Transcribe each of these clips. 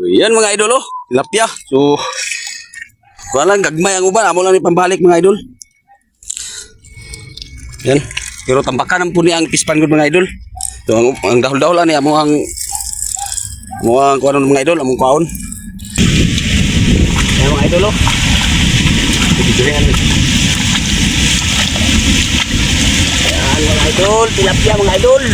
So, yan mga idol oh. Tilapia. So, kuha lang gagmay ang uban. Amo lang ni pambalik mga idol. Yan. Pero tambakan ang puni ang pispan ko mga idol. So, ang, ang dahol-dahol ani amo ang amo ang kuha ng mga idol, among kaon. Yan mga idol oh. Bibigyan Yan mga idol, tilapia mga idol.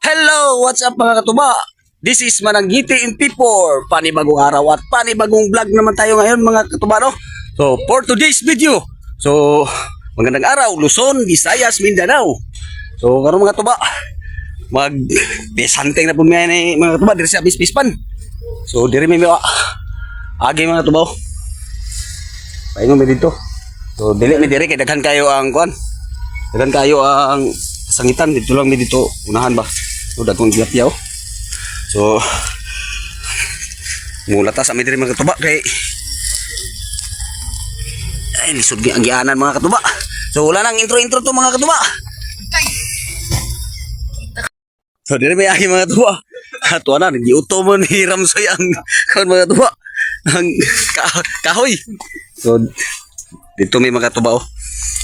Hello, what's up mga katuba? This is Mananggiti in P4. Panibagong araw at panibagong vlog naman tayo ngayon mga katuba no? So, for today's video. So, magandang araw, Luzon, Visayas, Mindanao. So, karon mga tuba, mag hunting na po mga ni mga tuba diri sa Bispispan. So, diri may mga agi mga tuba. Paingon mi dito. So, dili mi diri kay daghan kayo ang kuan. Daghan kayo ang sangitan dito lang mi dito unahan ba. So, dagkong tilapia oh. So, mula ta sa mi diri mga tuba kay ay, lisod ni ang gianan mga katuba. So, wala nang intro-intro to mga katuba. So, dili may agi mga katuba. Ato na, hindi uto mo ni Ramsoy ang kaon mga katuba. Ang ka- kahoy. So, dito may mga katuba oh.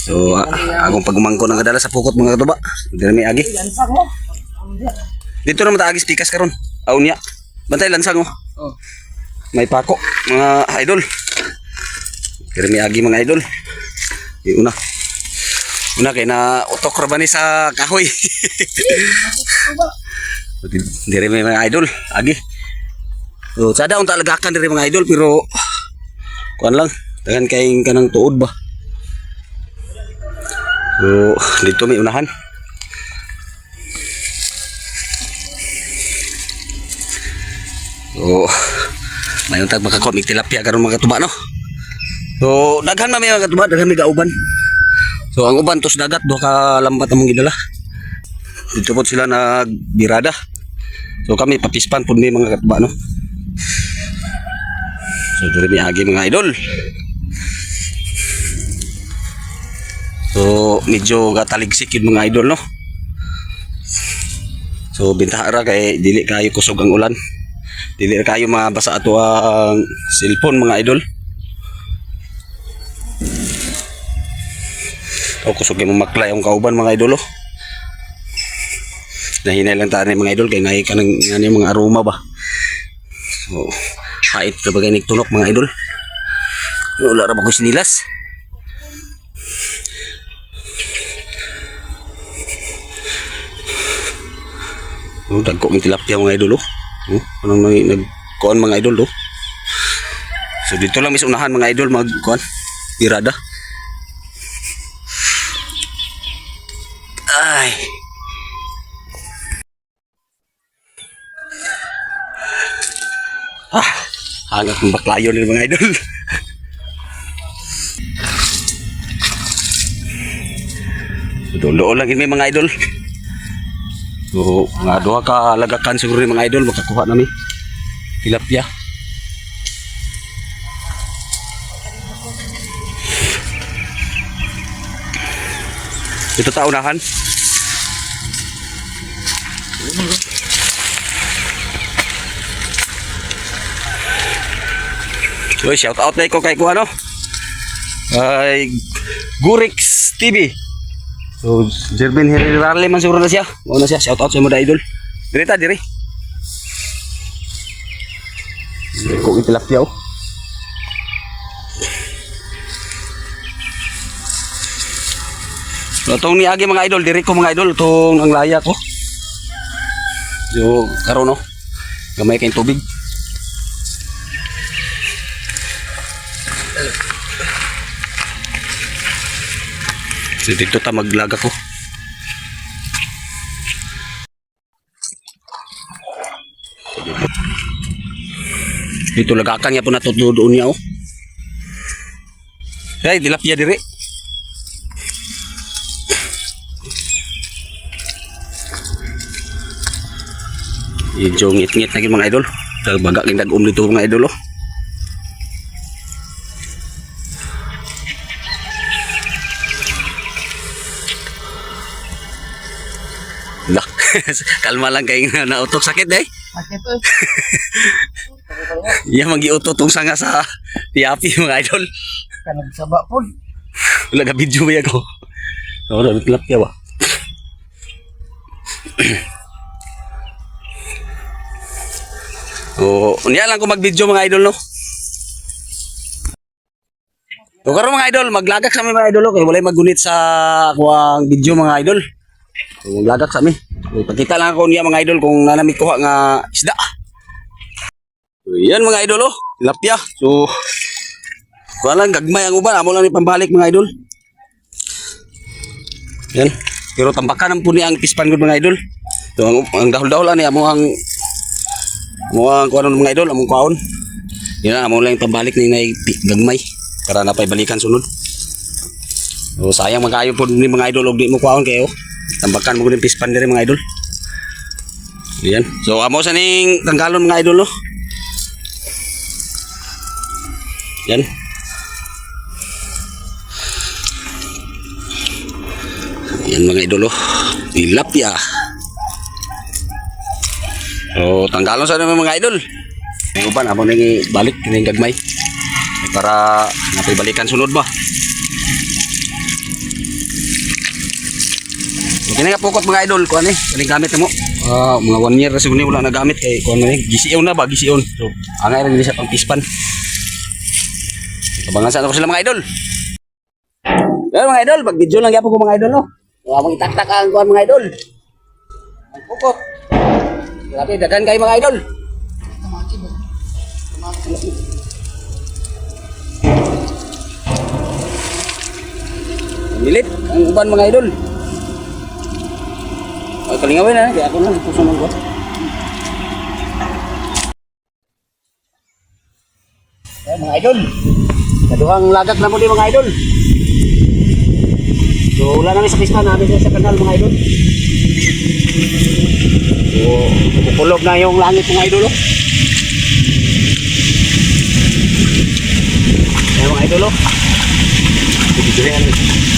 So, a- akong pagumangko ng kadala sa pukot mga katuba. Dili may agi. Dito naman ta agi pikas karon. Aun niya. Bantay lansang oh. May pako mga idol. Pero may agi mga idol. Yung una. Una kay na utok ra ni sa kahoy. Dire may mga idol, agi. So, sada unta lagakan dire mga idol pero kuan lang, tagan kay kanang tuod ba. So, dito may unahan. So, may untag makakomik tilapia karon mga tuba no. So, daghan na may mga katuba, daghan may kauban. So, ang uban tos dagat, duha ka lambat among gidala. Dito po sila nagbirada. So, kami papispan po ni mga katuba, no? So, dito may agi mga idol. So, medyo kataligsik yun mga idol, no? So, bintahara kay dili kayo kusog ang ulan. Dili kayo mabasa ato ang cellphone mga idol. O kusog yung maklay ang kauban mga idol oh. Nahinay lang tayo mga idol kay ngay ka ng ano yung mga aroma ba. So, hait na bagay nagtunok mga idol. Wala ra ba ko sinilas? Oh, dagko ng tilapia mga idol oh. Oh, anong nang nagkuan mga idol oh. So dito lang mis unahan mga idol magkuan. Pirada. Ay. Ah, hangat ng baklayo ng mga idol. Dulo lang ini mga idol. So, nga duha ka lagakan siguro ni mga idol makakuha nami. Tilapia. Ito ta unahan. So, shout out na ko kay ko ano. Ay Gurix TV. So, Jervin Hirirale man siguro na siya. Mao na siya. Shout out sa mga idol. Diri ta, diri. Ko itilapia oh. So, itong niagi mga idol, diri ko mga idol, itong ang laya ko. So, karon no. Gamay kayong tubig. So, dito ta maglaga ko. Dito lagakan niya po natutudoon niya oh. Hey, dilapia diri. Medyo ngit-ngit na mga idol. Baga king dag-um dito mga idol oh. Kalma lang kay nga nautok sakit eh. Sakit eh. Iya magi-utot tong sanga sa tiapi mga idol. Kanag saba po. Wala ka video ba ako? Wala, bitlap ya ba? Oo, unya lang ko mag-video mga idol, no? So, karon mga idol, maglagak sa mga idol, okay? Walay magunit sa ako ang video mga idol. So, maglagak sa amin. So, ipakita lang ako niya mga idol kung nanamit ko nga isda. So, yan mga idol, oh. Tilapia. So, walang gagmay ang uban. Amo lang ni pambalik mga idol. Yan. Pero tambakan ang puni ang pispan ko mga idol. So, ang, ang dahol-dahol ani amo ang amo ang kuano ng mga idol, among kaon. Yan amo lang pambalik ni nay gagmay para na pay balikan sunod. So, sayang magayo po ni mga idol og di mo kaon kayo. Tambakan mo ko ng pispan diri mga idol. Yan. So amo sa ning tanggalon mga idol no. Yan. Yan mga idolo. Tilapia. So, tanggalon sa naman mga idol. Yung uban, amo nang balik, kining gagmay. Para napay balikan sunod ba. Na nga pukot mga idol, kuan eh, kaning gamit mo. Ah, mga one year na siguro wala na gamit kay kuan na eh, gisiyon na ba, gisiyon. So, angay rin nila sa pang pispan. Abangan sa ako sila mga idol. Pero mga idol, pag video lang yapon ko mga idol no. Wa mo itaktak ang kuan mga idol. Ang pukot. Grabe dagan kay mga idol. Milit ang uban mga idol. Ay kalingawin na, di ako na pusunan ko. Eh mga idol. Kaduhang lagat na mo di mga idol. So wala namin sa pisma namin sa kanal mga idol. So pupulog na yung langit mga idol. Oh. Ayan mga idol. Oh. Bibigyan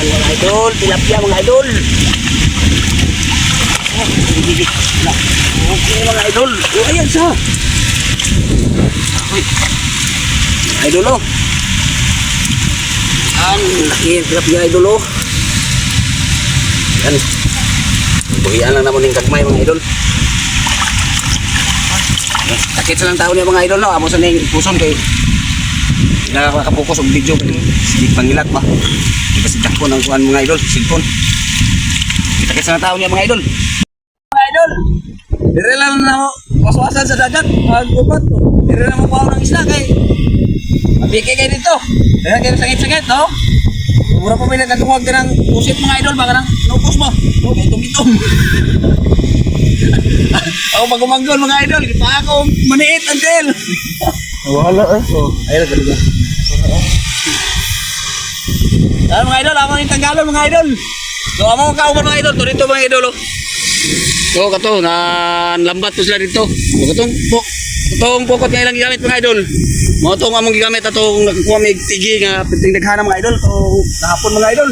Ayan mga idol. Tilapia mga idol. Okay mga idol. Oh, ayan siya. Idol oh. Yan, laki yung tilapia idol oh. Yan. Buhian lang naman yung kagmay mga idol. Sakit sa lang tao niya mga idol no. Amo sa ning puson kay nakakapokus og video kay sige pangilat ba. Di kasi dakpo ng kuan mga idol, cellphone. Sakit sa lang tao niya mga idol. Mga idol. Dire lang na waswasan sa dagat. Magbubat. Dire lang mo ng isla kay Mabigay kayo dito. Kaya kayo sangit-sangit, no? Mura pa may nagkatuwag din ng pusit mga idol, baka nang lupos mo. No, kaya tumitom. ako magumanggol mga idol, kita ako maniit until. Wala eh. Oh. Ayun, talaga. Ano mga idol, ako yung tanggalon mga idol. So, amo ang kauban mga idol, to dito mga idol, oh. So, kato, na lambat po sila dito. So, katong po, katong pokot nga ilang gigamit mga idol. Mo tong among gigamit atong nakakuha mig tigi nga piting daghana mga idol to kahapon mga idol.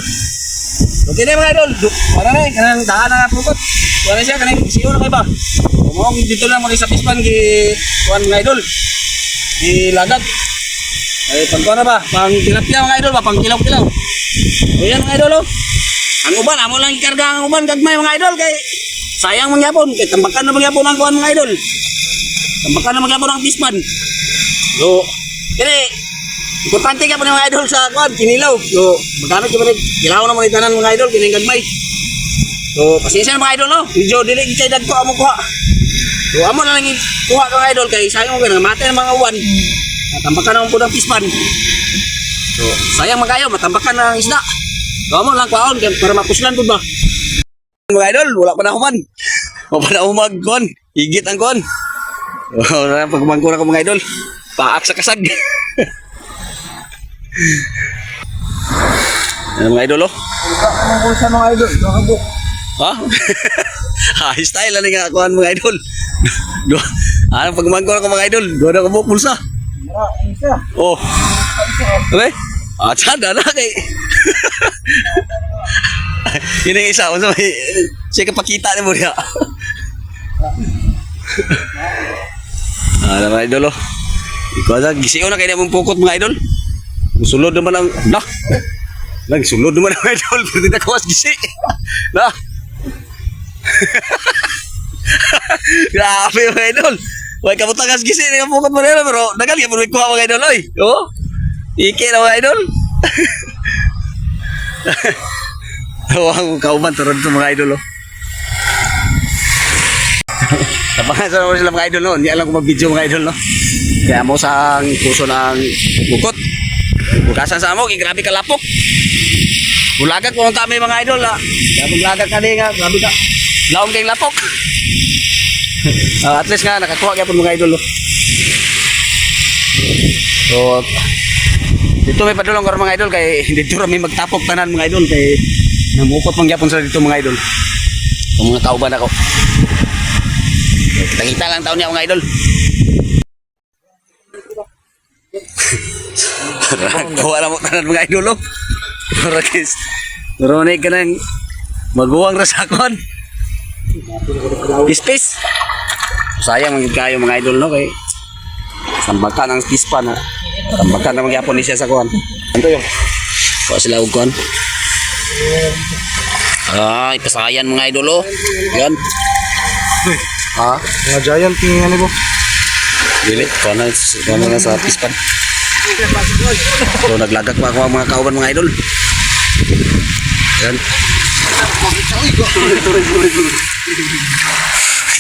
So, kini mga idol, wala na eh, kanang daan na pokot. Wala siya, kanang siyo na kay ba. So, mo dito lang mga sa pispan gi mga idol. Di lagat. Ay, pang kuha na ba? Pang tilapia mga idol ba? Pang kilaw-kilaw. O yan mga idol oh. Ang uban, amo lang ikarga ang uban gagmay mga idol kay sayang mangyapon kay tambakan na mangyapon ang kuan mga idol. Tambakan na mangyapon ang pispan. So, kini importante ka ng mga idol sa kuan kinilaw. So, magamit ko pa kilaw na mga tanan mga idol kining gagmay. So, pasensya na mga idol no. Medyo dili gid dagko amo kuha. So, amo na lang kuha ka mga idol kay sayang mo mate ng mga uwan. Tambakan na po ng pispan. So, sayang magayo, matambakan na ang isda. So, mo lang kwaon, para mapuslan po ba? Mga idol, wala pa na human. Wala pa na humag, kon. Higit ang kon. Wala na pagmangko na ko mga idol. Paak sa kasag. Ano mga idol, oh? Ang bulsa ng idol. Nakabuk. Ha? High style lang nga kuhan mga idol. Do, anong pagmangko na ko mga idol? Doon ako isa. Oh. Okay? Ah, tsada na kay. Kini isa, unsa may siya kapakita ni mo diha. Ah, mga idol oh. Ikaw sa gisiyo na kay mong pukot mga idol. Musulod naman ang nah. Lang sulod naman ang idol, pero di na kawas gisi. Nah. Grabe mga idol. Way kabutang as gisi ni mo nila pero nagal ya mo kuha mga idol oy. Oh. Ike na mga idol. Tawang kauban turun to mga idol oh. Tapangan sa naman sila mga idol no. Hindi alam kung mag-video mga idol no. Kaya mo sa puso ng bukot. Bukasan sa amo, kay grabe ka lapok. Ang kami mga idol ha. Kaya bulagag ka din nga, grabe ka. Laom kayong lapok. Ah, at least nga, nakakuha kaya po mga idol. So, dito may padulong ko mga idol kay dito rami magtapok tanan mga idol kay namukot man gyapon sa dito mga idol. Ang mga kauban ako. Kita-kita lang taon niya mga idol. Gawa na mo tanan mga idol oh. Para kis. Naronig ka ng maguwang rasakon. Pispis. Sayang mga kayo mga idol no kay sambakan ang pispa na sambakan na magyapon ni siya sa kuan. Ano yung? Kuha sila og kuan. Ay, pasayan mga idol oh. Yan. Ha? Mga giant yung ano po. Dili, kuha na, kuha na sa pispan. So, naglagak pa ako ang mga kauban mga idol. Yan.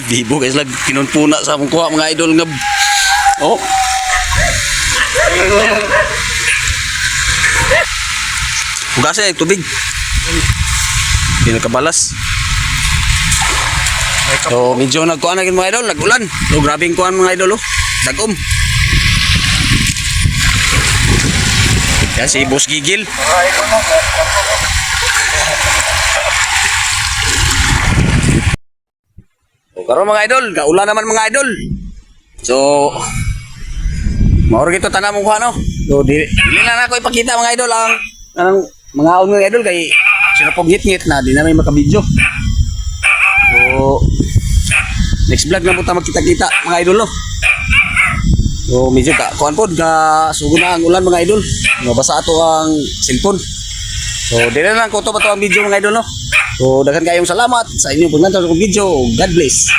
Bibo guys, lag pinunpuna sa akong kuha mga idol nga. Oh. Hugasan yung tubig. Pinakabalas. So, medyo nagkuhan na gid mga idol, nagulan. So, grabing kuhan mga idol, oh. Dagom. Yan si Boss Gigil. Karon mga idol, kaulan naman mga idol. So, Mauro gito tanam mo ano. So, di, dili na ako ipakita mga idol ang ang mga aon mga idol kay sino pong ngit na di na may makabidyo. So, next vlog na po tayo magkita-kita mga idol no. So medyo ka kuan pod ka sugod na ang ulan mga idol. Mabasa ato ang cellphone. So na lang ko to ba ang video mga idol no. So daghan kayong salamat sa inyong paglantaw sa video. God bless.